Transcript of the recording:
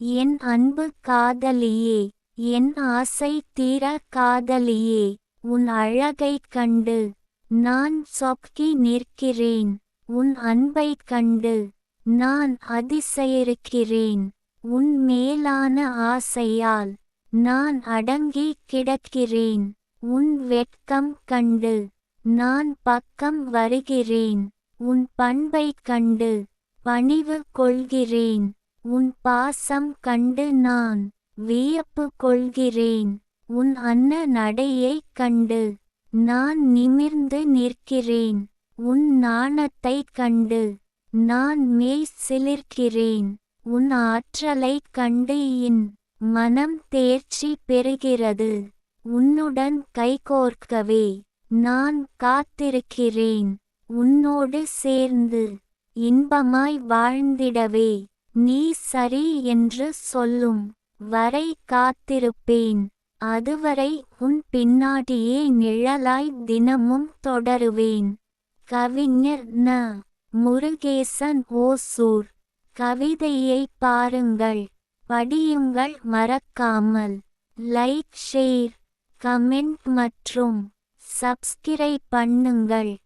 என் அன்பு காதலியே என் ஆசை தீர காதலியே உன் அழகைக் கண்டு நான் சொக்கி நிற்கிறேன் உன் அன்பைக் கண்டு நான் அதிசயிருக்கிறேன் உன் மேலான ஆசையால் நான் அடங்கி கிடக்கிறேன் உன் வெட்கம் கண்டு நான் பக்கம் வருகிறேன் உன் பண்பைக் கண்டு பணிவு கொள்கிறேன். உன் பாசம் கண்டு நான் வியப்பு கொள்கிறேன். உன் அன்ன நடையைக் கண்டு நான் நிமிர்ந்து நிற்கிறேன். உன் நாணத்தைக் கண்டு நான் மெய் சிலிர்க்கிறேன். உன் ஆற்றலைக் கண்டு இன் மனம் தேர்ச்சி பெறுகிறது. உன்னுடன் கைகோர்க்கவே நான் காத்திருக்கிறேன். உன்னோடு சேர்ந்து இன்பமாய் வாழ்ந்திடவே நீ சரி என்று சொல்லும். வரை காத்திருப்பேன். அதுவரை உன் பின்னாடியே நிழலாய் தினமும் தொடருவேன். கவிஞர் ந. முருகேசன் ஓசூர். கவிதையை பாருங்கள். படியுங்கள் மறக்காமல். லைக் ஷேர் கமெண்ட் மற்றும் சப்ஸ்கிரைப் பண்ணுங்கள்.